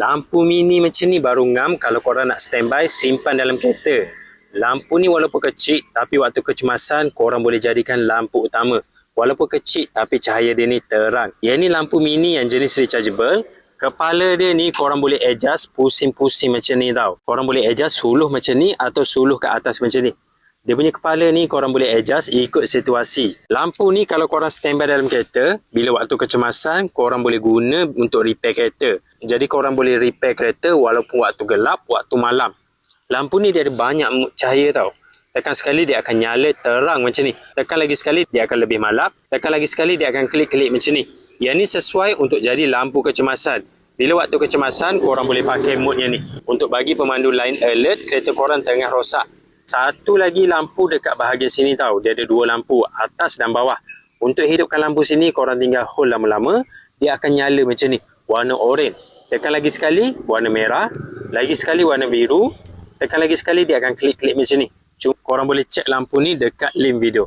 Lampu mini macam ni baru ngam kalau korang nak standby simpan dalam kereta. Lampu ni walaupun kecil tapi waktu kecemasan korang boleh jadikan lampu utama. Walaupun kecil tapi cahaya dia ni terang. Yang ni lampu mini yang jenis rechargeable. Kepala dia ni korang boleh adjust pusing-pusing macam ni tau. Korang boleh adjust suluh macam ni atau suluh ke atas macam ni. Dia punya kepala ni korang boleh adjust ikut situasi. Lampu ni kalau korang standby dalam kereta, bila waktu kecemasan, korang boleh guna untuk repair kereta. Jadi korang boleh repair kereta walaupun waktu gelap, waktu malam. Lampu ni dia ada banyak cahaya tau. Tekan sekali dia akan nyala terang macam ni. Tekan lagi sekali dia akan lebih malap. Tekan lagi sekali dia akan klik-klik macam ni. Yang ni sesuai untuk jadi lampu kecemasan. Bila waktu kecemasan, korang boleh pakai mode yang ni. Untuk bagi pemandu lain alert, kereta korang tengah rosak. Satu lagi lampu dekat bahagian sini tau. Dia ada dua lampu, atas dan bawah. Untuk hidupkan lampu sini, korang tinggal hold lama-lama. Dia akan nyala macam ni. Warna oranye. Tekan lagi sekali, warna merah. Lagi sekali, warna biru. Tekan lagi sekali, dia akan klik-klik macam ni. Cuma korang boleh cek lampu ni dekat link video.